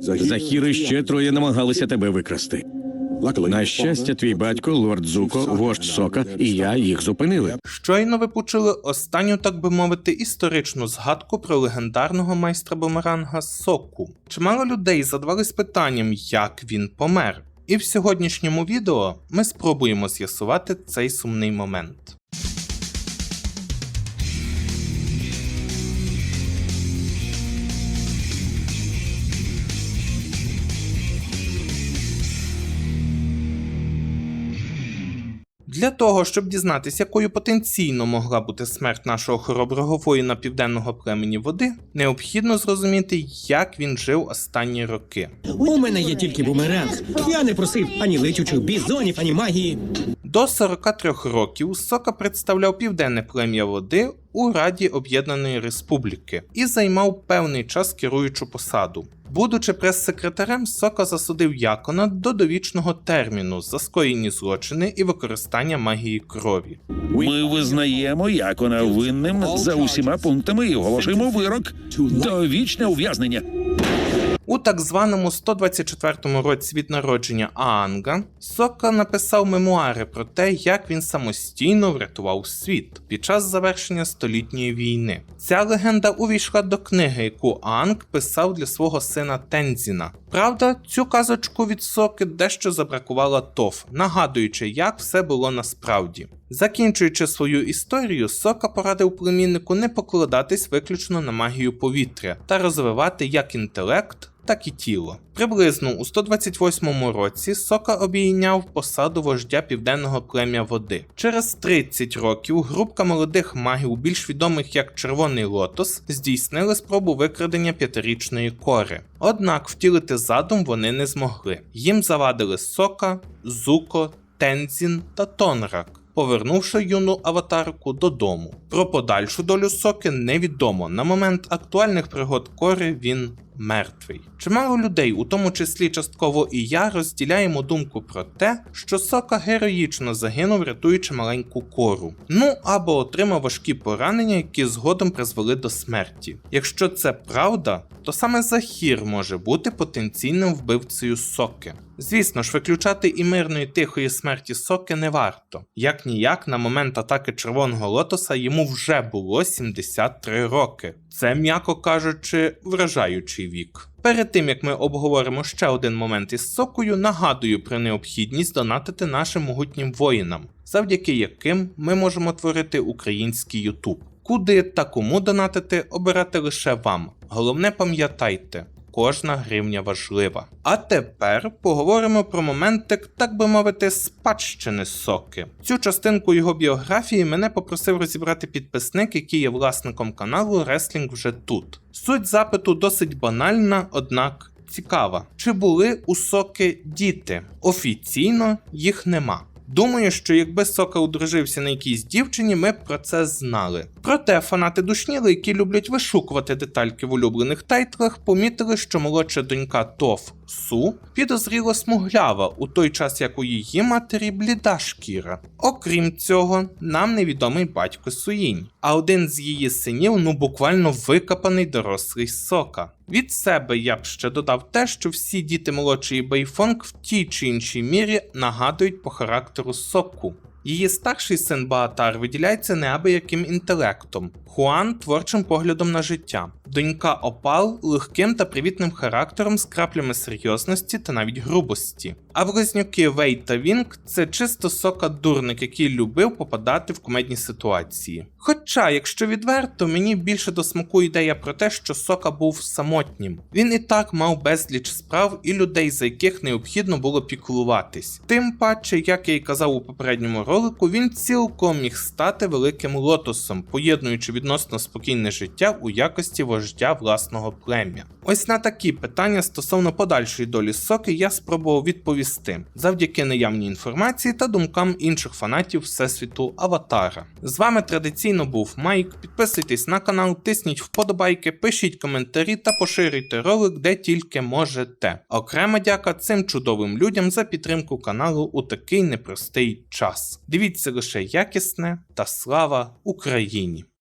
Захіри ще троє намагалися тебе викрасти. На щастя, твій батько, лорд Зуко, вождь Сока і я їх зупинили. Щойно ви почули останню, так би мовити, історичну згадку про легендарного майстра бумеранга Соку. Чимало людей задавались питанням, як він помер. І в сьогоднішньому відео ми спробуємо з'ясувати цей сумний момент. Для того, щоб дізнатися, якою потенційно могла бути смерть нашого хороброго воїна південного племені води, необхідно зрозуміти, як він жив останні роки. У мене є тільки бумеранг. Я не просив ані летючих бізонів, ані магії. До 43 років Сока представляв південне плем'я води у Раді Об'єднаної Республіки і займав певний час керуючу посаду. Будучи прес-секретарем, Сока засудив Якона до довічного терміну за скоєні злочини і використання магії крові. Ми визнаємо Якона винним за усіма пунктами і оголошуємо вирок довічне ув'язнення. У так званому 124 році від народження Аанга Сока написав мемуари про те, як він самостійно врятував світ під час завершення столітньої війни. Ця легенда увійшла до книги, яку Аанг писав для свого сина Тензіна. Правда, цю казочку від Соки дещо забракувала Тоф, нагадуючи, як все було насправді. Закінчуючи свою історію, Сока порадив племіннику не покладатись виключно на магію повітря та розвивати як інтелект, так і тіло. Приблизно у 128 році Сока обійняв посаду вождя південного плем'я води. Через 30 років групка молодих магів, більш відомих як Червоний Лотос, здійснили спробу викрадення п'ятирічної кори. Однак втілити задум вони не змогли. Їм завадили Сока, Зуко, Тензін та Тонрак повернувши юну аватарку додому. Про подальшу долю соки невідомо. На момент актуальних пригод кори він мертвий. Чимало людей, у тому числі частково і я, розділяємо думку про те, що сока героїчно загинув, рятуючи маленьку кору. Ну або отримав важкі поранення, які згодом призвели до смерті. Якщо це правда, то саме Захір може бути потенційним вбивцею соки. Звісно ж, виключати і мирної тихої смерті соки не варто. Як ніяк, на момент атаки червоного лотоса йому вже було 73 роки. Це, м'яко кажучи, вражаючий вік. Перед тим як ми обговоримо ще один момент із сокою, нагадую про необхідність донатити нашим могутнім воїнам, завдяки яким ми можемо творити український Ютуб. Куди та кому донатити обирати лише вам. Головне пам'ятайте, кожна гривня важлива. А тепер поговоримо про моментик, так би мовити, спадщини соки. Цю частинку його біографії мене попросив розібрати підписник, який є власником каналу Реслінг вже тут. Суть запиту досить банальна, однак цікава. Чи були у соки діти? Офіційно їх нема. Думаю, що якби Сока одружився на якійсь дівчині, ми б про це знали. Проте фанати душніли, які люблять вишукувати детальки в улюблених тайтлах, помітили, що молодша донька Тоф Су підозріло смуглява, у той час як у її матері бліда шкіра. Окрім цього, нам невідомий батько Суїнь, а один з її синів ну буквально викопаний дорослий сока. Від себе я б ще додав те, що всі діти молодшої Бейфонг в тій чи іншій мірі нагадують по характеру соку. Її старший син Баатар виділяється неабияким інтелектом, Хуан творчим поглядом на життя, донька Опал легким та привітним характером з краплями серйозності та навіть грубості. А близнюки Вей та Вінг це чисто сока дурник, який любив попадати в комедні ситуації. Хоча, якщо відверто, мені більше до смаку ідея про те, що сока був самотнім. Він і так мав безліч справ і людей, за яких необхідно було піклуватись. Тим паче, як я й казав у попередньому ролику, він цілком міг стати великим лотосом, поєднуючи відносно спокійне життя у якості вождя власного плем'я. Ось на такі питання стосовно подальшої долі соки я спробував відповісти завдяки наявній інформації та думкам інших фанатів всесвіту Аватара. З вами традиційно був Майк. Підписуйтесь на канал, тисніть вподобайки, пишіть коментарі та поширюйте ролик де тільки можете. Окрема дяка цим чудовим людям за підтримку каналу у такий непростий час. Дивіться лише якісне та слава Україні!